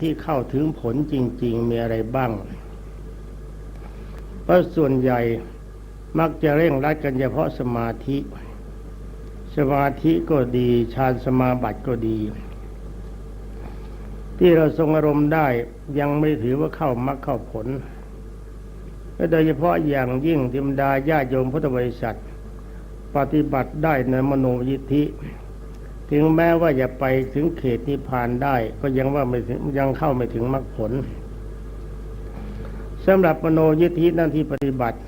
ที่เข้าถึงผลจริง ๆ มีอะไรบ้าง เพราะส่วนใหญ่มักจะเร่งรัดกันเฉพาะสมาธิ สมาธิก็ดีฌานสมาบัติก็ดี ที่เราทรงอารมณ์ได้ยังไม่ถือว่าเข้ามรรคเข้าผลและโดยเฉพาะอย่างยิ่งธรรมดาญาโยมพุทธบริษัท ปฏิบัติได้ในมโนยิทธิ ถึงแม้ว่าจะไปถึงเขตนิพพานได้ ก็ยังว่าไม่ถึงยังเข้าไม่ถึงมรรคผลสำหรับมโนยิทธินั่นที่ปฏิบัติ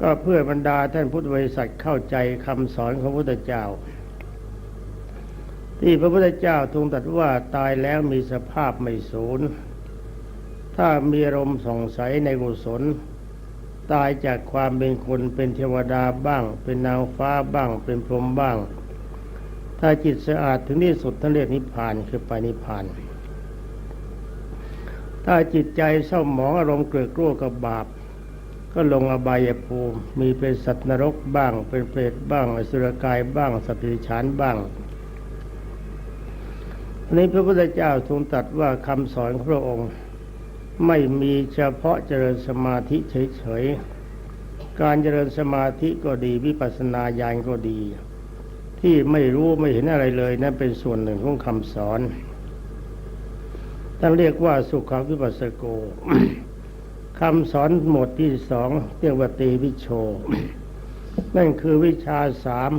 ก็เพื่อบรรดาท่านพุทธบริษัทเข้าใจคำสอนของพระพุทธเจ้า ที่พระพุทธเจ้าทรงตรัสว่าตายแล้วมีสภาพไม่สูญถ้ามีอารมณ์ส่องใสในกุศลตายจากความเป็นคนเป็นเทวดาบ้าง เป็นนางฟ้าบ้าง เป็นพรหมบ้าง ถ้าจิตสะอาดถึงที่สุดท่านเรียกนิพพานคือไปนิพพาน ถ้าจิตใจเศร้าหมองอารมณ์เกลือกลัวกับบาป ก็ลงอบายภูมิ มีเป็นสัตว์นรกบ้าง เป็นเปรตบ้างอสุรกายบ้างสัตว์ดิฉานบ้างอันนี้พระพุทธเจ้าทรงตรัสว่าคำสอนของพระองค์ ไม่มีเฉพาะเจริญสมาธิเฉยๆการเจริญสมาธิก็ดีวิปัสสนาญาณก็ดี ที่ไม่รู้ไม่เห็นอะไรเลยนั่นเป็นส่วนหนึ่งของคำสอนท่านเรียกว่าสุขวิปัสสโกคำสอนหมวดที่สองเรียกว่าตีวิโช นั่นคือวิชาสาม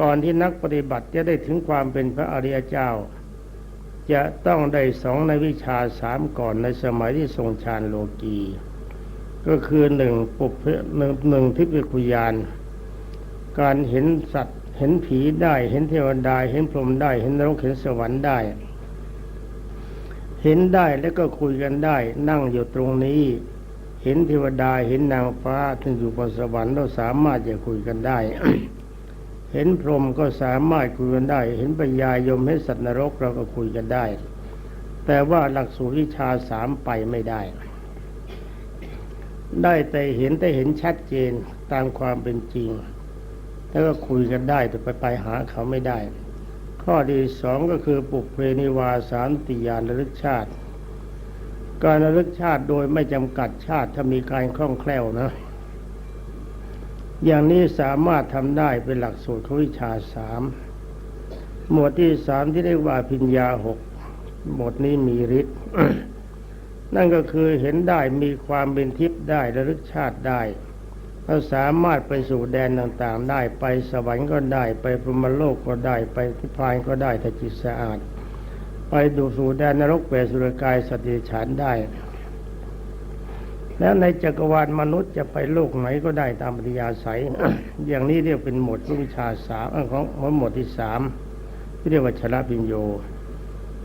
ก่อนที่นักปฏิบัติจะได้ถึงความเป็นพระอริยเจ้า จะต้องได้สองในวิชาสามก่อนในสมัยที่ทรงฌานโลกี ก็คือหนึ่งปุพหนึ่งหนึ่งทิพยคุยาน การเห็นสัตว์ เห็นผีได้เห็นเทวดาเห็นพรหมได้ เห็นนรกเห็นสวรรค์ได้ เห็นได้แล้วก็คุยกันได้ นั่งอยู่ตรงนี้ เห็นเทวดาเห็นนางฟ้าที่อยู่บนสวรรค์เราสามารถจะคุยกันได้ เห็นพรหมก็สามารถคุยกันได้ เห็นปัญญายมเห็นสัตว์นรกเราก็คุยกันได้ แต่ว่าหลักสูตรวิชาสามไปไม่ได้ได้แต่เห็นแต่เห็นชัดเจนตามความเป็นจริง แล้วก็คุยกันได้แต่ไปไปหาเขาไม่ได้ ข้อที่สองก็คือปุเพนิวาสานติยานระลึกชาติ การระลึกชาติโดยไม่จำกัดชาติถ้ามีการคล่องแคล่วนะ อย่างนี้สามารถทำได้เป็นหลักสูตรขวิชาสามหมวดที่สามที่เรียกว่าพิญญาหกหมวดนี้มีฤทธิ์นั่นก็คือเห็นได้มีความเป็นทิพย์ได้ระลึกชาติได้ เราสามารถไปสู่แดนต่างๆ ได้ไปสวรรค์ก็ได้ ไปพรหมโลกก็ได้ไปนิพพานก็ได้ถ้าจิตสะอาด ไปดูสู่แดนนรกเปรตสุรกายสติฉานได้ แล้วในจักรวาลมนุษย์จะไปโลกไหนก็ได้ตามปฏิยาศัย อย่างนี้เรียกเป็นหมวดวิชาสามของหมวดที่สามที่เรียกว่าชนะปิญโย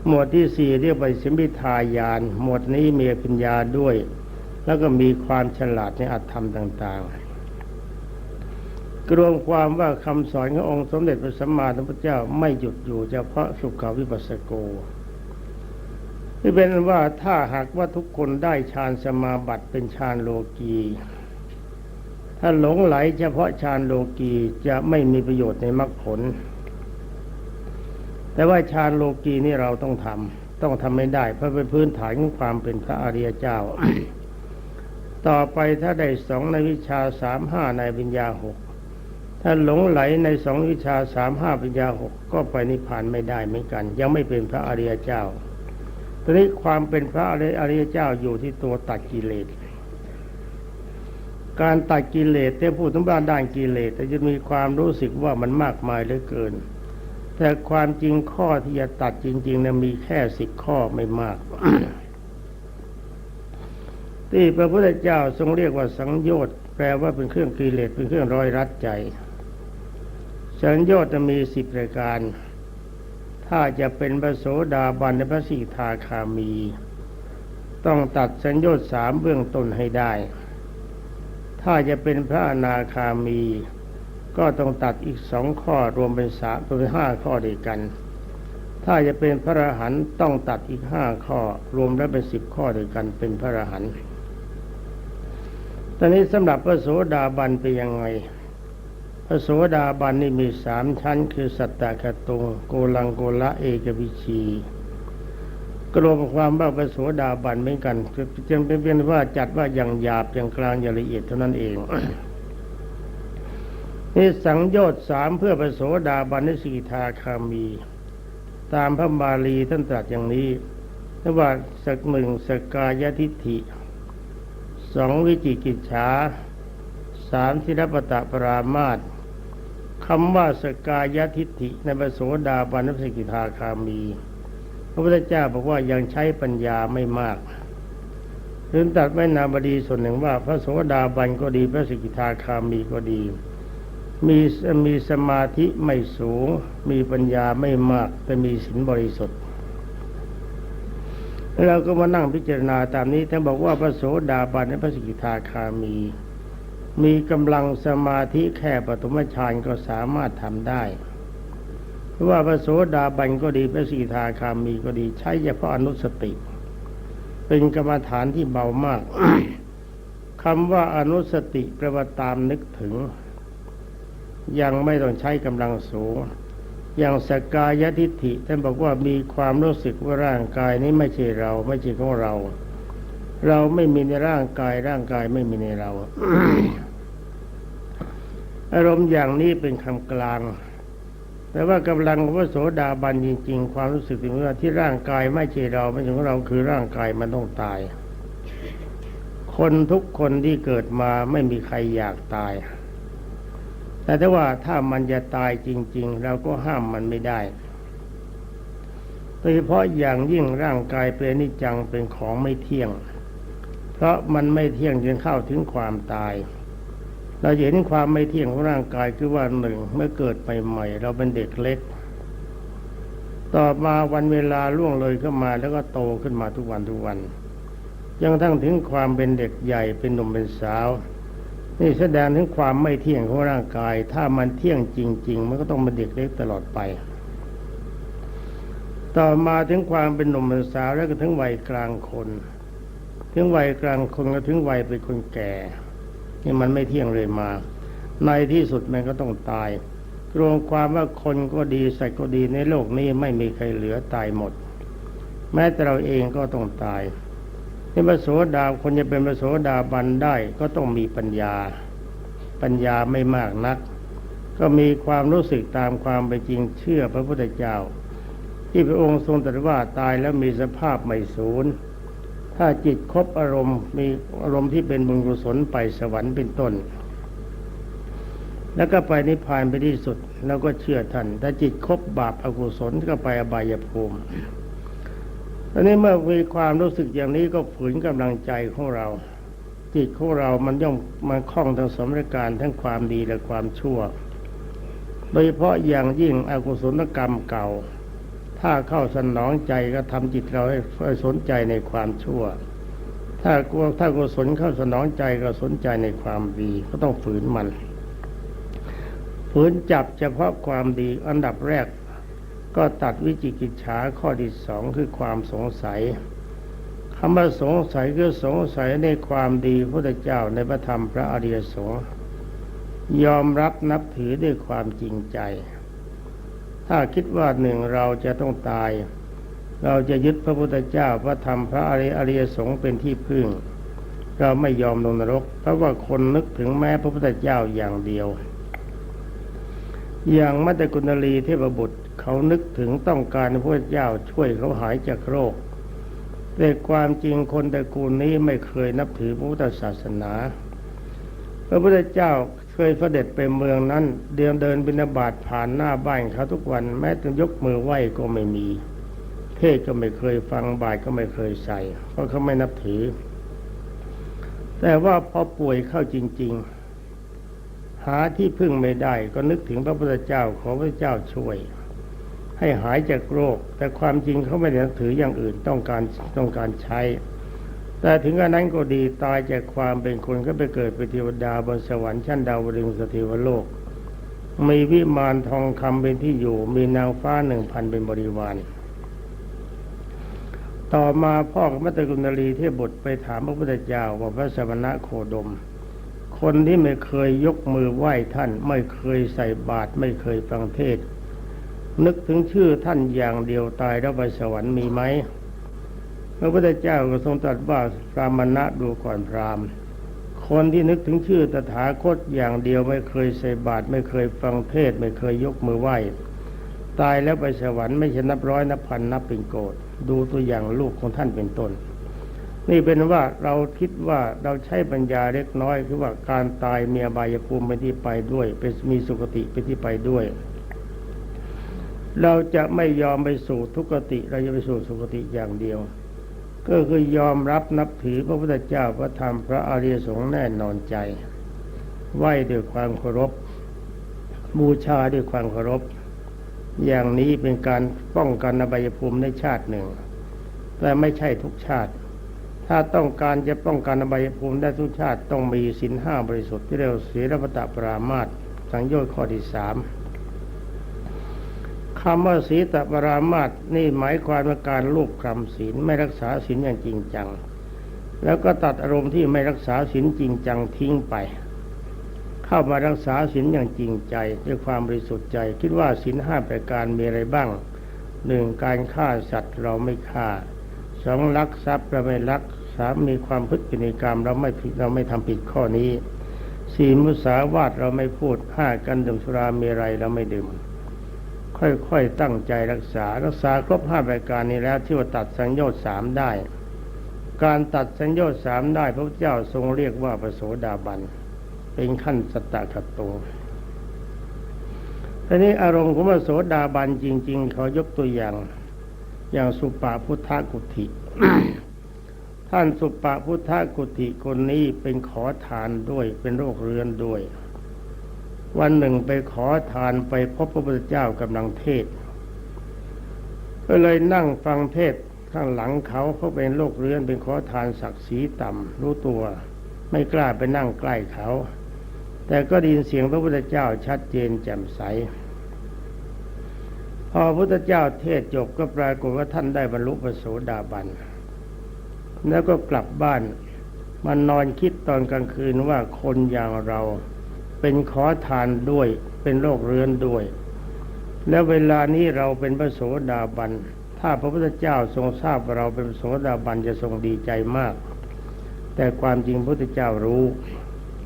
หมวดที่สี่เรียกว่าสิมพิทายาน หมวดนี้มีปัญญาด้วย แล้วก็มีความฉลาดในอัตธรรมต่าง ๆ รวมความว่าคำสอนขององค์สมเด็จพระสัมมาสัมพุทธเจ้าไม่หยุดอยู่เฉพาะสุขาวิปัสสโกที่เป็นว่าถ้าหากว่าทุกคนได้ฌานสมาบัติเป็นฌานโลกีถ้าหลงไหลเฉพาะฌานโลกีจะไม่มีประโยชน์ในมรรคผล แต่ว่าฌานโลกีนี่เราต้องทำต้องทำไม่ได้เพราะเป็นพื้นฐานของความเป็นพระอริยเจ้า ต่อไปถ้าได้สองในวิชาสามห้าในวิญญาหก ถ้าหลงไหลในสองวิชาสามห้าปัญญาหกก็ไปนิพพานไม่ได้เหมือนกัน ยังไม่เป็นพระอริยเจ้าตอนนี้ความเป็นพระอริยเจ้าอยู่ที่ตัวตัดกิเลส การตัดกิเลสที่พูดถึงบ้านด้านกิเลสแต่จะมีความรู้สึกว่ามันมากมายเหลือเกิน แต่ความจริงข้อที่จะตัดจริงๆนะมีแค่สิบข้อไม่มาก ที่พระพุทธเจ้าทรงเรียกว่าสังโยชน์แปลว่าเป็นเครื่องกิเลสเป็นเครื่องร้อยรัดใจ สังโยชน์จะมีสิบรายการ ถ้าจะเป็นพระโสดาบันในพระสีทาคามี ต้องตัดสัญญชน์สามเบื้องต้นให้ได้ ถ้าจะเป็นพระอนาคามี ก็ต้องตัดอีกสองข้อรวมเป็นสามเป็นห้าข้อเดียวกัน ถ้าจะเป็นพระอรหันต์ต้องตัดอีกห้าข้อรวมแล้วเป็นสิบข้อเดียวกันเป็นพระอรหันต์ตอนนี้สำหรับพระโสดาบันเป็นยังไง ระโสดาบันนี่มีสามชั้น คือสัตตะคตุงโกลังโกละเอกวิชีกรวมความว่าพระโสดาบันเหมือนกันจึงเป็นเพียงว่าจัดว่าอย่างหยาบอย่างกลางอย่างละเอียดเท่านั้นเองนี่สังโยชน์สามเพื่อพระโสดาบันนิสีทาคามี ตามพระบาลีท่านตรัสอย่างนี้นว่าสักหนึ่งสกายทิฏฐิสองวิจิกิจฉาสามทิรปตะปรามาต คำว่าสกายทิฏฐิในพระโสดาบันสกิทาคามี พระพุทธเจ้าบอกว่ายังใช้ปัญญาไม่มากหรือตัดไว้นาบดีส่วนหนึ่งว่า พระโสดาบันก็ดีพระสกิทาคามีก็ดี มีมีสมาธิไม่สูง มีปัญญาไม่มาก แต่มีศีลบริสุทธิ์เราก็มานั่งพิจารณาตามนี้ท่านบอกว่าพระโสดาบันและพระสกิทาคามี มีกำลังสมาธิแค่ปฐมฌานก็สามารถทำได้ เพราะว่าพระโสดาบันก็ดีพระสกิทาคามีก็ดีใช้เฉพาะอนุสติ เป็นกรรมฐานที่เบามากคำว่าอนุสติแปลว่าตามนึกถึง ยังไม่ต้องใช้กำลังสูง อย่างสกายทิฏฐิท่านบอกว่ามีความรู้สึกว่าร่างกายนี้ไม่ใช่เรา ไม่ใช่ของเรา เราไม่มีในร่างกายร่างกายไม่มีในเรา อารมณ์อย่างนี้เป็นคำกลาง แต่ว่ากำลังของพระโสดาบันจริง ๆ ความรู้สึกถึงว่าที่ร่างกายไม่ใช่เราไม่ใช่ของเราคือร่างกายมันต้องตาย คนทุกคนที่เกิดมาไม่มีใครอยากตาย แต่ถ้าว่าถ้ามันจะตายจริง ๆ เราก็ห้ามมันไม่ได้โดยเฉพาะอย่างยิ่งร่างกายเป็นนิจังเป็นของไม่เที่ยง เพราะมันไม่เที่ยงจนเข้าถึงความตาย เราเห็นความไม่เที่ยงของร่างกายคือว่าหนึ่งเมื่อเกิดใหม่ๆเราเป็นเด็กเล็ก ต่อมาวันเวลาล่วงเลยเข้ามาแล้วก็โตขึ้นมาทุกวันทุกวันยังทั้งถึงความเป็นเด็กใหญ่เป็นหนุ่มเป็นสาว นี่แสดงถึงความไม่เที่ยงของร่างกาย ถ้ามันเที่ยงจริง ๆ มันก็ต้องเป็นเด็กเล็กตลอดไป ต่อมาถึงความเป็นหนุ่มเป็นสาวแล้วก็ถึงวัยกลางคน ถึงวัยกลางคนก็ถึงวัยเป็นคนแก่ นี่มันไม่เที่ยงเลยมา ในที่สุดมันก็ต้องตายรวมความว่าคนก็ดีสัตว์ก็ดีในโลกนี้ไม่มีใครเหลือตายหมด แม้แต่เราเองก็ต้องตายนี่พระโสดาคนจะเป็นพระโสดาบันได้ก็ต้องมีปัญญา ปัญญาไม่มากนัก ก็มีความรู้สึกตามความเป็นจริงเชื่อพระพุทธเจ้า ที่พระองค์ทรงตรัสว่าตายแล้วมีสภาพไม่สูญ ถ้าจิตครบอารมณ์มีอารมณ์ที่เป็นบุญกุศลไปสวรรค์เป็นต้น แล้วก็ไปนิพพานไปที่สุด แล้วก็เชื่อท่านถ้าจิตครบบาปอกุศลก็ไปอบายภูมิตอนนี้เมื่อมีความรู้สึกอย่างนี้ก็ฝืนกำลังใจของเรา จิตของเรามันย่อมมันคล้องทั้งสมรการทั้งความดีและความชั่ว โดยเฉพาะอย่างยิ่งอกุศลกรรมเก่า ถ้าเข้าสนองใจก็ทำจิตเราให้สนใจในความชั่ว ถ้ากลัวถ้ากุศลเข้าสนองใจก็สนใจในความดีก็ต้องฝืนมัน ฝืนจับเฉพาะความดีอันดับแรก ก็ตัดวิจิกิจฉาข้อที่สองคือความสงสัยคำว่าสงสัยคือสงสัยในความดีพระเจ้าในพระธรรมพระอริยสงฆ์ยอมรับนับถือด้วยความจริงใจ ถ้าคิดว่าหนึ่งเราจะต้องตาย เราจะยึดพระพุทธเจ้าพระธรรมพระอริอริยสงฆ์เป็นที่พึ่ง เราไม่ยอมลงนรก เพราะว่าคนนึกถึงแม้พระพุทธเจ้าอย่างเดียว อย่างมัตตกุณลีเทพบุตรเขานึกถึงต้องการพระพุทธเจ้าช่วยเขาหายจากโรคแต่ความจริงคนตระกูลนี้ไม่เคยนับถือพระพุทธศาสนา พระพุทธเจ้า ยเสด็จไปเมืองนั้น เดินเดินบินาบาตผ่านหน้าบ้านเขาทุกวันแม้แต่ยกมือไหว้ก็ไม่มี เทศก็ไม่เคยฟังบาตก็ไม่เคยใส่ เพราะเขาไม่นับถือ แต่ว่าพอป่วยเข้าจริง ๆ หาที่พึ่งไม่ได้ก็นึกถึงพระพุทธเจ้าขอพระเจ้าช่วย ให้หายจากโรค แต่ความจริงเขาไม่ได้นับถืออย่างอื่นต้องการต้องการใช้ แต่ถึงกระนั้นก็ดีตายจากความเป็นคนก็ไปเกิดเป็นเทวดาบนสวรรค์ชั้นดาวดึงสถิวโลก มีวิมานทองคำเป็นที่อยู่ มีนางฟ้าหนึ่งพันเป็นบริวาร ต่อมาพ่อของมัตตกุณลีเทพบุตรไปถามพระพุทธเจ้าว่าพระสมณะโคดม คนที่ไม่เคยยกมือไหว้ท่าน ไม่เคยใส่บาตรไม่เคยฟังเทศ นึกถึงชื่อท่านอย่างเดียวตายแล้วไปสวรรค์มีไหม พระพุทธเจ้าก็ทรงตรัสว่าพรามณะดูก่อนพราม คนที่นึกถึงชื่อตถาคตอย่างเดียวไม่เคยใส่บาตรไม่เคยฟังเทศไม่เคยยกมือไหว้ตายแล้วไปสวรรค์ไม่ใช่นับร้อยนับพันนับเป็นโกดดูตัวอย่างลูกของท่านเป็นต้น นี่เป็นว่าเราคิดว่าเราใช้ปัญญาเล็กน้อยคือว่าการตายมีอบายภูมิเป็นที่ไปด้วย เป็นมีสุคติเป็นที่ไปด้วย เราจะไม่ยอมไปสู่ทุกติ เราจะไปสู่สุคติอย่างเดียว ก็คือยอมรับนับถือพระพุทธเจ้าพระธรรมพระอริยสงฆ์แน่นอนใจ ไหวด้วยความเคารพ บูชาด้วยความเคารพ อย่างนี้เป็นการป้องกันอบายภูมิในชาติหนึ่ง แต่ไม่ใช่ทุกชาติ ถ้าต้องการจะป้องกันอบายภูมิได้ทุกชาติต้องมีศีลห้าบริสุทธิ์ที่เรียกว่าศีลปตะปรามาตสังโยชน์ข้อที่สาม คำว่าศีลตปรามาตนี่หมายความว่าการลูกคำศีลไม่รักษาศีลอย่างจริงจัง แล้วก็ตัดอารมณ์ที่ไม่รักษาศีลจริงจังทิ้งไป เข้ามารักษาศีลอย่างจริงใจด้วยความบริสุทธิ์ใจ คิดว่าศีลห้าประการมีอะไรบ้างหนึ่งการฆ่าสัตว์เราไม่ฆ่าสองลักทรัพย์เราไม่ลักสามมีความพฤติกรรมเราไม่ผิดเราไม่ทำผิดข้อนี้สี่มุสาวาทเราไม่พูดห้ากันดื่มสุรามีอะไรเราไม่ดื่ม ค่อยๆตั้งใจรักษา รักษาครบห้าประการนี้แล้วที่ว่าตัดสังโยชน์สามได้ การตัดสังโยชน์สามได้ พระเจ้าทรงเรียกว่าประโสดาบัน เป็นขั้นสตตะขัตโตทีนี้อารมณ์ของพระโสดาบันจริง ๆ เขายกตัวอย่าง อย่างสุปาพุทธกุติท่านสุปาพุทธกุติคนนี้เป็นขอทานด้วยเป็นโรคเรื้อนด้วย วันหนึ่งไปขอทานไปพบพระพุทธเจ้ากำลังเทศ ก็เลยนั่งฟังเทศข้างหลังเขาเขาเป็นโรคเรื้อนเป็นขอทานศักดิ์ศรีต่ำรู้ตัว ไม่กล้าไปนั่งใกล้เขา แต่ก็ได้ยินเสียงพระพุทธเจ้าชัดเจนแจ่มใส พอพระพุทธเจ้าเทศจบก็ปรากฏว่าท่านได้บรรลุพระโสดาบัน แล้วก็กลับบ้านมันนอนคิดตอนกลางคืนว่าคนอย่างเรา เป็นขอทานด้วย เป็นโรคเรื้อนด้วย แล้วเวลานี้เราเป็นพระโสดาบัน ถ้าพระพุทธเจ้าทรงทราบว่าเราเป็นโสดาบันจะทรงดีใจมาก แต่ความจริงพระพุทธเจ้ารู้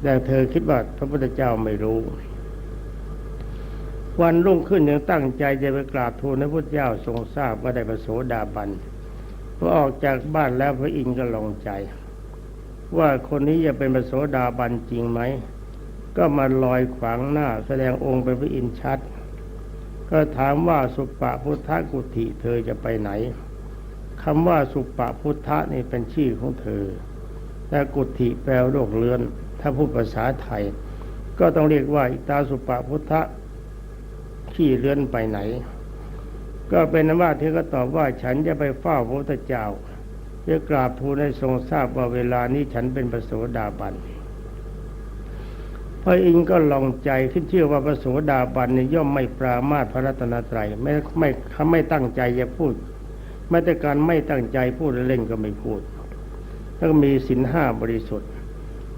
แต่เธอคิดว่าพระพุทธเจ้าไม่รู้ วันรุ่งขึ้นยังตั้งใจจะไปกราบทูลให้พระพุทธเจ้าทรงทราบว่าได้พระโสดาบันพอออกจากบ้านแล้วพระอินทร์ก็ลงใจ ว่าคนนี้จะเป็นพระโสดาบันจริงไหม ก็มาลอยขวางหน้า แสดงองค์เป็นพระอินทร์ชัด ก็ถามว่าสุปปพุทธกุติเธอจะไปไหนคำว่าสุปปพุทธะนี่เป็นชื่อของเธอ แต่กุติแปลโรคเรือน ถ้าพูดภาษาไทย ก็ต้องเรียกว่าอิตาสุปปพุทธะขี้เรือนไปไหน ก็เป็นนว่าเธอก็ตอบว่าฉันจะไปเฝ้าพระพุทธเจ้าจะกราบทูลให้ทรงทราบว่าเวลานี้ฉันเป็นพระโสดาบัน พระอินทร์ก็ลองใจขึ้นเชื่อว่าพระโสดาบันนี่ย่อมไม่ปรามาสพระรัตนตรัยไม่ไม่ไม่ตั้งใจจะพูดแม้แต่การไม่ตั้งใจพูดเล่นก็ไม่พูดแล้วก็มีศีลห้าบริสุทธิ์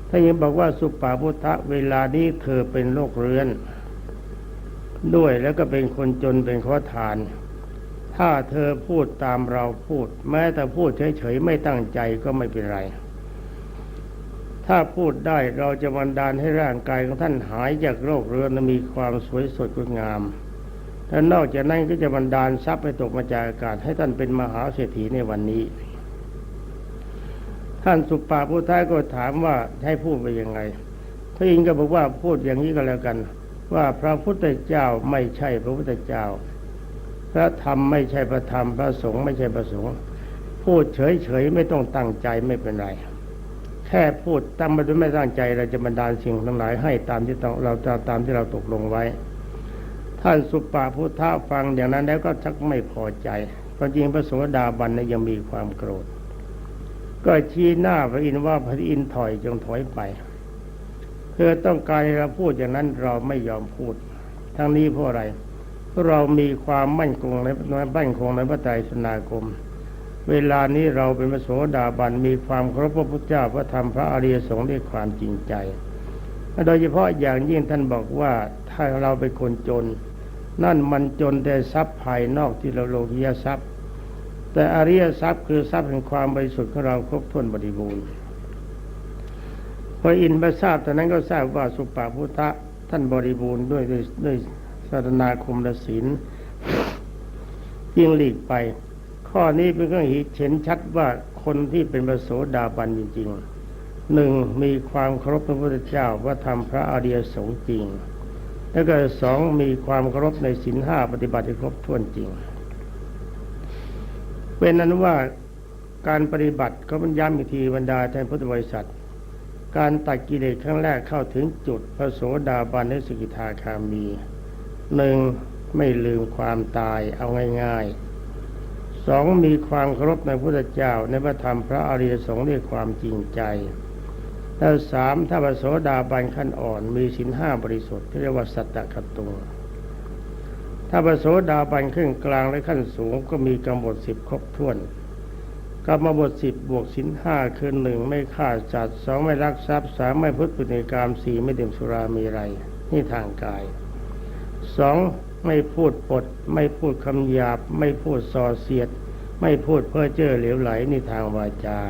ถ้ายังบอกว่าสุปาพุทธะเวลานี้เธอเป็นโรคเรื้อน ด้วยแล้วก็เป็นคนจนเป็นข้อทาน ถ้าเธอพูดตามเราพูด แม้แต่พูดเฉยๆไม่ตั้งใจก็ไม่เป็นไร ถ้าพูดได้เราจะบันดาลให้ร่างกายของท่านหายจากโรคเรื้อนและมีความสวยสดงดงามและนอกจากนั้นก็จะบันดาลทรัพย์ให้ตกมาจากอากาศให้ท่านเป็นมหาเศรษฐีในวันนี้ ท่านสุปาพุทธะก็ถามว่าให้พูดไปยังไงพระอินทร์ก็บอกว่าพูดอย่างนี้ก็แล้วกัน ว่าพระพุทธเจ้าไม่ใช่พระพุทธเจ้า พระธรรมไม่ใช่พระธรรมพระสงฆ์ไม่ใช่พระสงฆ์พูดเฉยๆไม่ต้องตั้งใจไม่เป็นไร แค่พูดตั้งมาด้วยไม่ตั้งใจเราจะบันดาลสิ่งทั้งหลายให้ตามที่เราตามที่เราตกลงไว้ ท่านสุปาพุทธะฟังอย่างนั้นแล้วก็ชักไม่พอใจความจริงพระโสดาบันนั้นยังมีความโกรธ ก็ชี้หน้าพระอินทร์ว่าพระอินทร์ถอยจงถอยไป เพื่อต้องการให้เราพูดอย่างนั้นเราไม่ยอมพูด ทั้งนี้เพราะอะไรเพราะเรามีความมั่นคงในมั่นคงในพระไตรสนาคม เวลานี้เราเป็นพระโสดาบันมีความเคารพพระพุทธเจ้าพระธรรมพระอริยสงฆ์ด้วยความจริงใจ โดยเฉพาะอย่างยิ่งท่านบอกว่าถ้าเราเป็นคนจน นั่นมันจนแต่ทรัพย์ภายนอกที่เราโลภียทรัพย์ แต่อริยทรัพย์คือทรัพย์แห่งความบริสุทธิ์ของเราครบถ้วนบริบูรณ์พออินทร์มาทราบตอนนั้นก็ทราบว่าสุปาพุทธะท่านบริบูรณ์ด้วยด้วยด้วยสารนาคมและศีลยิงหลีกไป ข้อนี้เป็นเครื่องเห็นชัดว่าคนที่เป็นพระโสดาบันจริงๆหนึ่งมีความเคารพพระพุทธเจ้าว่าทำพระอริยสงฆ์จริง แล้วก็สองมีความเคารพในศีลห้าปฏิบัติครบถ้วนจริง เป็นนั้นว่าการปฏิบัติก็มันย้ำอีกทีบรรดาแทนพุทธบริษัท การตัดกิเลสครั้งแรกเข้าถึงจุดพระโสดาบันในสกิทาคามีหนึ่งไม่ลืมความตายเอาง่ายๆ สองมีความเคารพในพระพุทธเจ้าในพระธรรมพระอริยสงฆ์ด้วยความจริงใจ แล้วสามถ้าพระโสดาบันขั้นอ่อนมีสินห้าบริสุทธิ์ที่เรียกว่าสัตตะกตุงถ้าพระโสดาบันขึ้นกลางและขั้นสูงก็มีกำหนดสิบครบถ้วนกรรมบทสิบบวกสินห้าคือหนึ่งไม่ฆ่าสัตว์สองไม่รักทรัพย์สามไม่พูดปฏิกรรมสี่ไม่ดื่มสุรามีไร นี่ทางกายสอง ไม่พูดปด ไม่พูดคำหยาบ ไม่พูดส่อเสียด ไม่พูดเพ้อเจ้อเหลวไหลในทางวาจา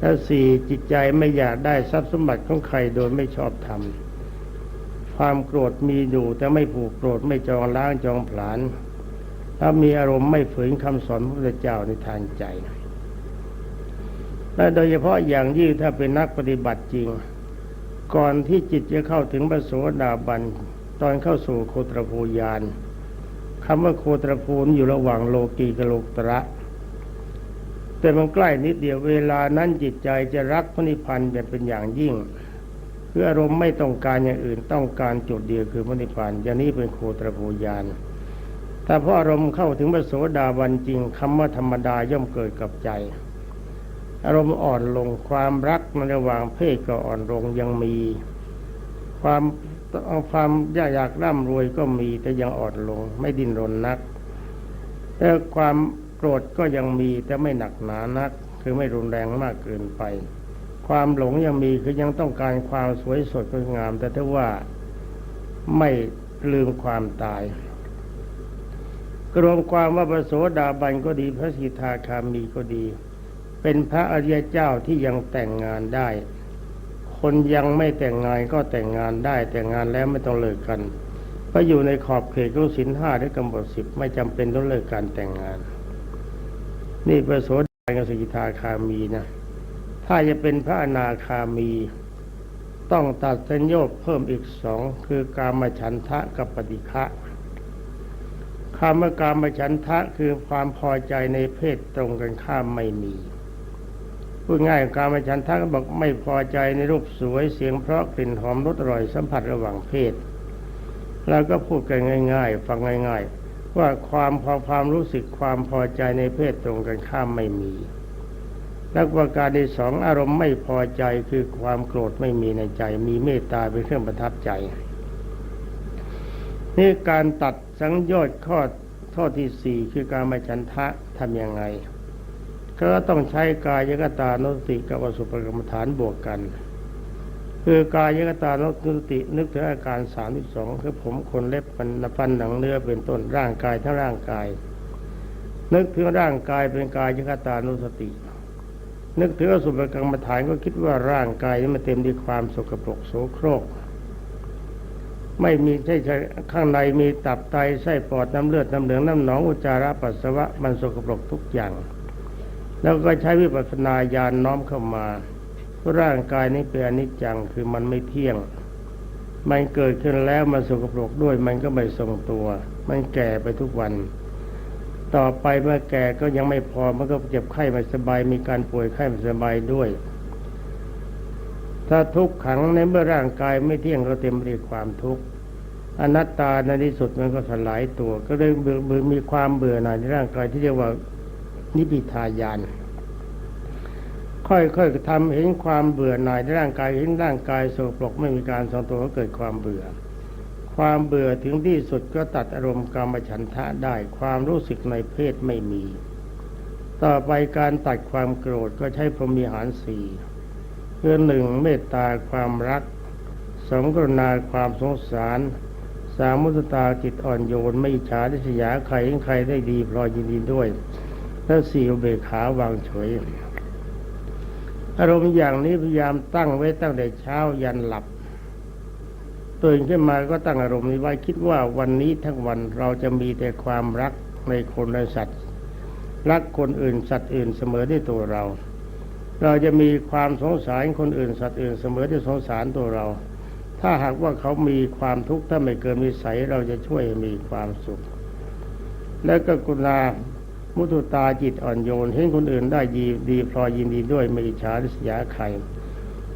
และสี่จิตใจไม่อยากได้ทรัพย์สมบัติของใครโดยไม่ชอบธรรมความโกรธมีอยู่แต่ไม่ผูกโกรธไม่จองล้างจองผลาญถ้ามีอารมณ์ไม่ฝืนคำสอนพระพุทธเจ้าในทางใจและโดยเฉพาะอย่างยิ่งถ้าเป็นนักปฏิบัติจริง ก่อนที่จิตจะเข้าถึงพระโสดาบัน ตอนเข้าสู่โคตรภูยานคำว่าโคตรภูนอยู่ระหว่างโลกีกับโลกตระ แต่มันใกล้นิดเดียวเวลานั้นจิตใจจะรักพระนิพพานจะเป็นอย่างยิ่งคืออารมณ์ไม่ต้องการอย่างอื่นต้องการจุดเดียวคือพระนิพพานอย่างนี้เป็นโคตรภูยานถ้าพออารมณ์เข้าถึงพระโสดาบันจริงคำว่าธรรมดาย่อมเกิดกับใจอารมณ์อ่อนลงความรักในระหว่างเพศก็อ่อนลงยังมี ความ เอาความอยากอยากร่ำรวยก็มีแต่ยังอ่อนลง ไม่ดิ้นรนนักแต่ความโกรธก็ยังมีแต่ไม่หนักหนานัก คือไม่รุนแรงมากเกินไป ความหลงยังมีคือยังต้องการความสวยสดงดงาม แต่ถ้าว่าไม่ลืมความตายรวมความว่าพระโสดาบันก็ดีพระสิทธาคามีก็ดี เป็นพระอริยเจ้าที่ยังแต่งงานได้ คนยังไม่แต่งงานก็แต่งงานได้แต่งงานแล้วไม่ต้องเลิกกันเพราะอยู่ในขอบเขตของศีลห้าหรือกำหนดสิบไม่จำเป็นต้องเลิกการแต่งงาน นี่พระโสดาบันกับสกิทาคามีนะ ถ้าจะเป็นพระอนาคามี ต้องตัดสัญญาเพิ่มอีกสองคือการมาฉันทะกับปฏิฆะคำว่าการมาฉันทะคือความพอใจในเพศตรงกันข้ามไม่มี พูดง่ายการมาฉันทะก็บอกไม่พอใจในรูปสวยเสียงเพราะกลิ่นหอมรสอร่อยสัมผัสระหว่างเพศเราก็พูดกันง่าย ๆ ฟังง่าย ๆ ว่าความพอความรู้สึกความพอใจในเพศตรงกันข้ามไม่มีและประการที่สองอารมณ์ไม่พอใจคือความโกรธไม่มีในใจ มีเมตตาเป็นเครื่องประทับใจ นี่การตัดสังโยชน์ข้อข้อที่สี่คือการมาฉันทะทำยังไง ก็ต้องใช้กายกตานุสติกับอสุภกรรมฐานบวกกัน คือกายกตานุสตินึกถึงอาการสามที่สองคือผมขนเล็บฟันฟันหนังเนื้อเป็นต้นร่างกายทั้งร่างกาย นึกถึงร่างกายเป็นกายกตานุสติ นึกถึงอสุภกรรมฐานก็คิดว่าร่างกายนี้มันเต็มด้วยความสกปรกโสโครกไม่มีใช่ใช่ข้างในมีตับไตไส้ปอดน้ำเลือดน้ำเหลืองน้ำหนองอุจจาระปัสสาวะมันสกปรกทุกอย่าง แล้วก็ใช้วิปัสสนาญาณน้อมเข้ามาร่างกายนี้เป็นอนิจจังคือมันไม่เที่ยง มันเกิดขึ้นแล้วมันสกปรกด้วย มันก็ไม่ทรงตัว มันแก่ไปทุกวัน ต่อไปเมื่อแก่ก็ยังไม่พอมันก็เจ็บไข้ไม่สบาย มีการป่วยไข้ไม่สบายด้วย ถ้าทุกขังในเมื่อร่างกายไม่เที่ยงก็เต็มไปด้วยความทุกข์อนัตตาในที่สุดมันก็สลายตัว ก็เลยเบื่อมีความเบื่อหน่ายในร่างกายที่เรียกว่า นิพิทายานค่อยๆทำเห็นความเบื่อหน่ายในร่างกายเห็นร่างกายโสโครกไม่มีการทรงตัวก็เกิดความเบื่อ ความเบื่อถึงที่สุดก็ตัดอารมณ์กรรมฉันทะได้ ความรู้สึกในเพศไม่มี ต่อไปการตัดความโกรธก็ใช้พรหมีหารสี่คือหนึ่งเมตตาความรักสองกรุณาความสงสารสามมุตตาจิตอ่อนโยน ไม่ฉาทิษยาใครเห็นใครได้ดีพลอยยินดีด้วย และสี่อุเบกขาวางเฉย อารมณ์อย่างนี้พยายามตั้งไว้ตั้งแต่เช้ายันหลับตื่นขึ้นมาก็ตั้งอารมณ์นี้ไว้คิดว่าวันนี้ทั้งวันเราจะมีแต่ความรักในคนและสัตว์ รักคนอื่นสัตว์อื่นเสมอที่ตัวเรา เราจะมีความสงสารคนอื่นสัตว์อื่นเสมอที่สงสารตัวเรา ถ้าหากว่าเขามีความทุกข์ถ้าไม่เกินวิสัยเราจะช่วยมีความสุข และก็กุณา มุทุตาจิตอ่อนโยน เห็นคนอื่นได้ดีดีพลอยยินดีด้วยไม่อิจฉาริษยาใคร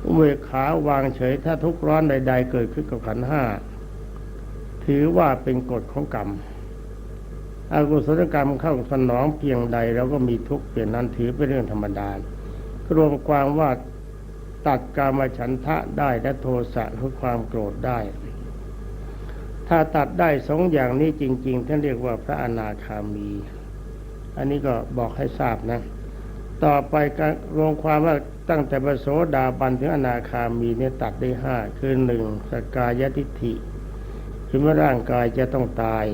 อุเบกขาวางเฉยถ้าทุกข์ร้อนใด ๆ เกิดขึ้นกับขันห้าถือว่าเป็นกฎของกรรมอากุศลกรรมเข้าสนองเพียงใดเราก็มีทุกข์เปลี่ยนนั้นถือเป็นเรื่องธรรมดารวมความว่าตัดกามฉันทะได้และโทสะคือความโกรธได้ ถ้าตัดได้สองอย่างนี้จริง ๆ ท่านเรียกว่าพระอนาคามี อันนี้ก็บอกให้ทราบนะ ต่อไปการรวมความว่าตั้งแต่ปโสดาบันถึงอนาคามีเนี่ยตัดได้ห้าคือหนึ่งสกายทิฏฐิคือว่าร่างกายจะต้องตาย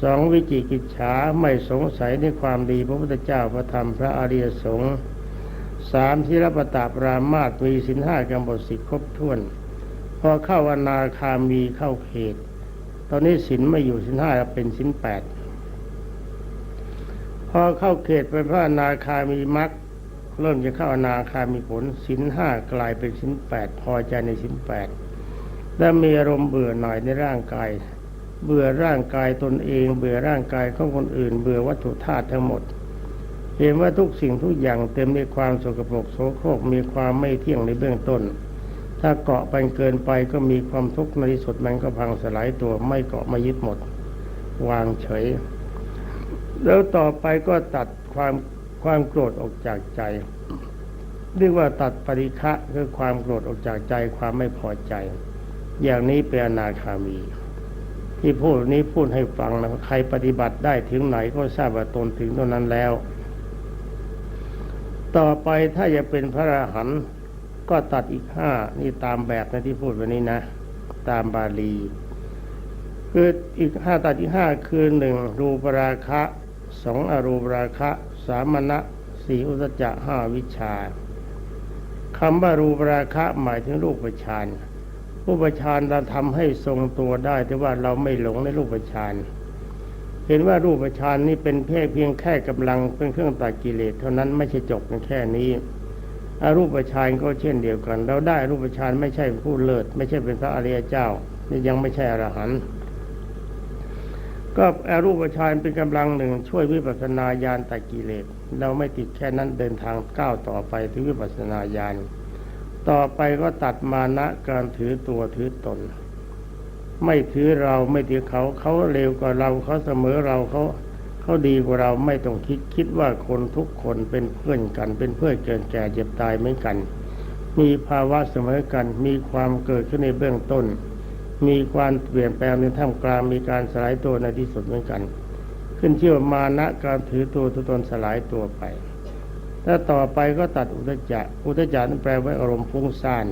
สองวิจิกิจฉาไม่สงสัยในความดีพระพุทธเจ้าพระธรรมพระอริยสงฆ์สามที่รับประตาปรามาตมีสินห้ากำหนดสิครบถ้วน พอเข้าอนาคามีเข้าเขต ตอนนี้สินไม่อยู่สินห้าเป็นสินแปด พอเข้าเขตไปพระอนาคามีมรรคเริ่มจะเข้าอนาคามีผลสินห้ากลายเป็นสินแปดพอใจในสินแปดและมีอารมณ์เบื่อหน่ายในร่างกาย เบื่อร่างกายตนเอง เบื่อร่างกายของคนอื่น เบื่อวัตถุธาตุทั้งหมด เห็นว่าทุกสิ่งทุกอย่างเต็มด้วยความสกปรกโสโครกมีความไม่เที่ยงในเบื้องต้น ถ้าเกาะไปเกินไปก็มีความทุกข์ในที่สุดมันก็พังสลายตัวไม่เกาะไม่ยึดหมด วางเฉย แล้วต่อไปก็ตัดความความโกรธออกจากใจ เรียกว่าตัดปริฆะคือความโกรธออกจากใจความไม่พอใจ อย่างนี้เป็นอนาคามี ที่พูดนี้พูดให้ฟังนะใครปฏิบัติได้ถึงไหนก็ทราบว่าตนถึงตรงนั้นแล้ว ต่อไปถ้าจะเป็นพระอรหันต์ก็ตัดอีกห้านี่ตามแบบนะที่พูดวันนี้นะ ตามบาลีคืออีกห้าตัดอีกห้าคือหนึ่งรูปราคะ สองอรูปราคะ สามณะสี่อุตจะห้าวิชาคำว่ารูปราคะหมายถึงรูปฌานรูปฌานเราทำให้ทรงตัวได้ แต่ว่าเราไม่หลงในรูปฌานเห็นว่ารูปฌานนี่เป็นเพียงเพียงแค่กำลังเป็นเครื่องตัดกิเลสเท่านั้นไม่ใช่จบกันแค่นี้อรูปฌานก็เช่นเดียวกัน เราได้รูปฌานไม่ใช่ผู้เลิศ ไม่ใช่เป็นพระอริยเจ้านี่ยังไม่ใช่อรหันต์ ก็อรูปฌานเป็นกำลังหนึ่ง ช่วยวิปัสสนาญาณตัดกิเลสเราไม่ติดแค่นั้นเดินทางก้าวต่อไปถึงวิปัสสนาญาณต่อไปก็ตัดมานะการถือตัวถือตน ไม่ถือเราไม่ถือเขาเขาเร็วกว่าเราเขาเสมอเราเขาเขาดีกว่าเราไม่ต้องคิดคิดว่าคนทุกคนเป็นเพื่อนกัน เป็นเพื่อนเกินแก่เจ็บตายเหมือนกัน มีภาวะเสมอกัน มีความเกิดขึ้นในเบื้องต้น มีความเปลี่ยนแปลงในท่ามกลางมีการสลายตัวในที่สุดเหมือนกัน ขึ้นเชื่อมานะการถือตัวทุตนสลายตัวไป ถ้าต่อไปก็ตัดอุตจักอุตจักนั้นแปลว่าอารมณ์ฟุ้งซ่าน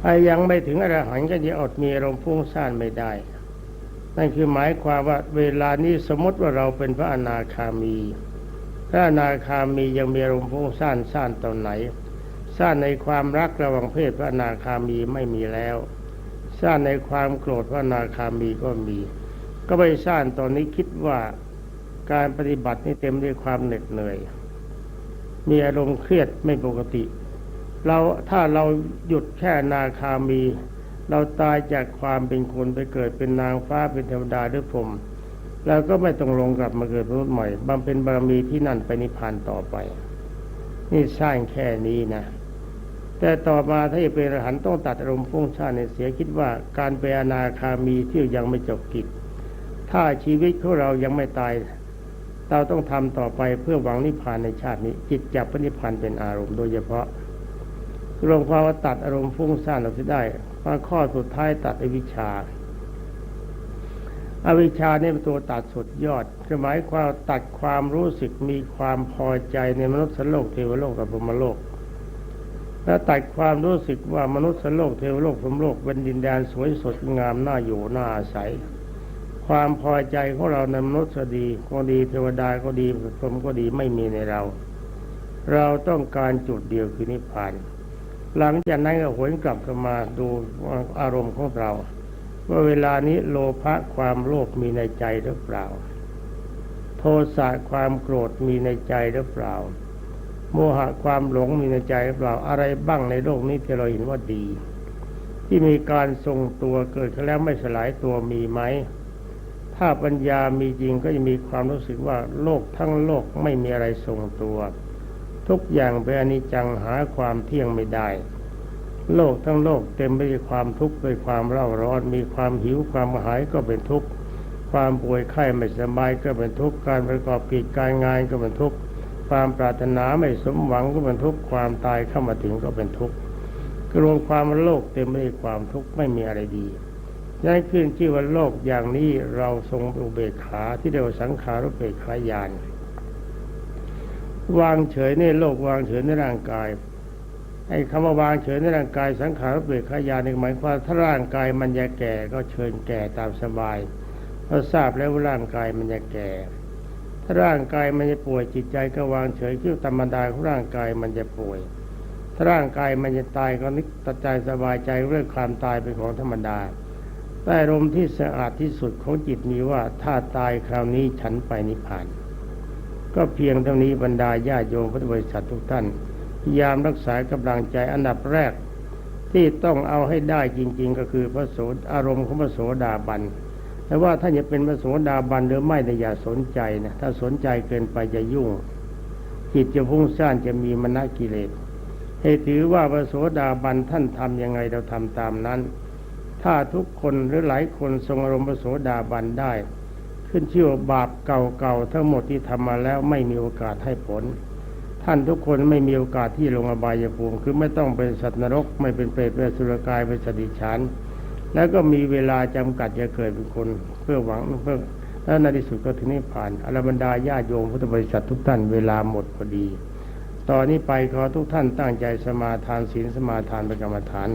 ถ้ายังไม่ถึงอรหันต์ก็จะอดมีอารมณ์ฟุ้งซ่านไม่ได้ นั่นคือหมายความว่าเวลานี้สมมติว่าเราเป็นพระอนาคามี พระอนาคามียังมีอารมณ์ฟุ้งซ่านซ่านตอนไหน ซ่านในความรักระหว่างเพศพระนาคามีไม่มีแล้วซ่านในความโกรธพระนาคามีก็มี ก็ไปซ่านตอนนี้คิดว่าการปฏิบัตินี่เต็มด้วยความเหน็ดเหนื่อย มีอารมณ์เครียดไม่ปกติ เราถ้าเราหยุดแค่นาคามี เราตายจากความเป็นคนไปเกิดเป็นนางฟ้าเป็นเทวดาหรือพรหมเราก็ไม่ต้องลงกลับมาเกิดเป็นมนุษย์ใหม่บำเพ็ญบารมีที่นั่นไปนิพพานต่อไป นี่สร้างแค่นี้นะ แต่ต่อมาถ้าจะเป็นอรหันต้องตัดอารมณ์ฟุ้งซ่านในเสียคิดว่าการเป็นอนาคามีที่ยังไม่จบกิจ ถ้าชีวิตของเรายังไม่ตาย เราต้องทำต่อไปเพื่อหวังนิพพานในชาตินี้จิตจับพระนิพพานเป็นอารมณ์โดยเฉพาะรวมความว่าตัดอารมณ์ฟุ้งซ่านออกไปได้ว่าข้อสุดท้ายตัดอวิชชาอวิชชาเนี่ยเป็นตัวตัดสุดยอดจะหมายความตัดความรู้สึกมีความพอใจในมนุษย์โลกเทวโลกกับพรหมโลก และตัดความรู้สึกว่ามนุษย์โลกเทวโลกพรมโลกเป็นดินแดนสวยสดงามน่าอยู่น่าอาศัย ความพอใจของเราในมนุษย์ดีก็ดีเทวดาก็ดีพรหมก็ดีไม่มีในเรา เราต้องการจุดเดียวคือนิพพาน หลังจากนั้นก็หวนกลับกันมาดูอารมณ์ของเรา ว่าเวลานี้โลภะความโลภมีในใจหรือเปล่า โทสะความโกรธมีในใจหรือเปล่า โมหะความหลงมีในใจหรือเปล่าอะไรบ้างในโลกนี้ที่เราเห็นว่าดี ที่มีการทรงตัวเกิดขึ้นแล้วไม่สลายตัวมีไหม ถ้าปัญญามีจริงก็จะมีความรู้สึกว่าโลกทั้งโลกไม่มีอะไรทรงตัว ทุกอย่างเป็นอนิจจังหาความเที่ยงไม่ได้โลกทั้งโลกเต็มไปด้วยความทุกข์ด้วยความเร่าร้อน มีความหิวความหายก็เป็นทุกข์ ความป่วยไข้ไม่สบายก็เป็นทุกข์ การประกอบกิจการงานก็เป็นทุกข์ ความปรารถนาไม่สมหวังก็เป็นทุกข์ความตายเข้ามาถึงก็เป็นทุกข์รวมความว่าโลกเต็มไปด้วยความทุกข์ไม่มีอะไรดีนั่นขึ้นชื่อว่าโลกอย่างนี้เราทรงอุเบกขาที่เรียกว่าสังขารุเบกขายานวางเฉยในโลกวางเฉยในร่างกายไอ้คำว่าวางเฉยในร่างกายสังขารเบกขายานี่หมายความถ้าร่างกายมันจะแก่ก็เชิญแก่ตามสบายเราทราบแล้วว่าร่างกายมันจะแก่ ถ้าร่างกายมันจะป่วยจิตใจก็วางเฉยคิดธรรมดาของร่างกายมันจะป่วย ถ้าร่างกายมันจะตายก็นึกตัดใจสบายใจเรื่องความตายเป็นของธรรมดาแต่อารมที่สะอาดที่สุดของจิตมีว่าถ้าตายคราวนี้ฉันไปนิพพาน ก็เพียงเท่านี้บรรดาญาโยมพุทธบริษัททุกท่านพยายามรักษากำลังใจอันดับแรกที่ต้องเอาให้ได้จริง ๆ ก็คือพระโสดอารมณ์ของพระโสดาบัน แต่ว่าถ้าจะเป็นพระโสดาบันหรือไม่แต่อย่าสนใจนะถ้าสนใจเกินไปจะยุ่ง จิตจะพุ่งซ่านจะมีมณกิเลสให้ถือว่าพระโสดาบันท่านทำยังไงเราทำตามนั้น ถ้าทุกคนหรือหลายคนทรงอารมณ์พระโสดาบันได้ ขึ้นชื่อว่าบาปเก่าๆทั้งหมดที่ทำมาแล้วไม่มีโอกาสให้ผล ท่านทุกคนไม่มีโอกาสที่ลงอบายภูมิคือไม่ต้องเป็นสัตว์นรก ไม่เป็นเปรตเป็นสุรกายเป็นสติฉัน แล้วก็มีเวลาจำกัดจะเกิดเป็นคนเพื่อหวังเพื่อแล้วในที่สุดก็ถึงนิพพานอรบรรดาญาโยมพุทธบริษัททุกท่านเวลาหมดพอดี ตอนนี้ไปขอทุกท่านตั้งใจสมาทานศีลสมาทานประกรรมฐาน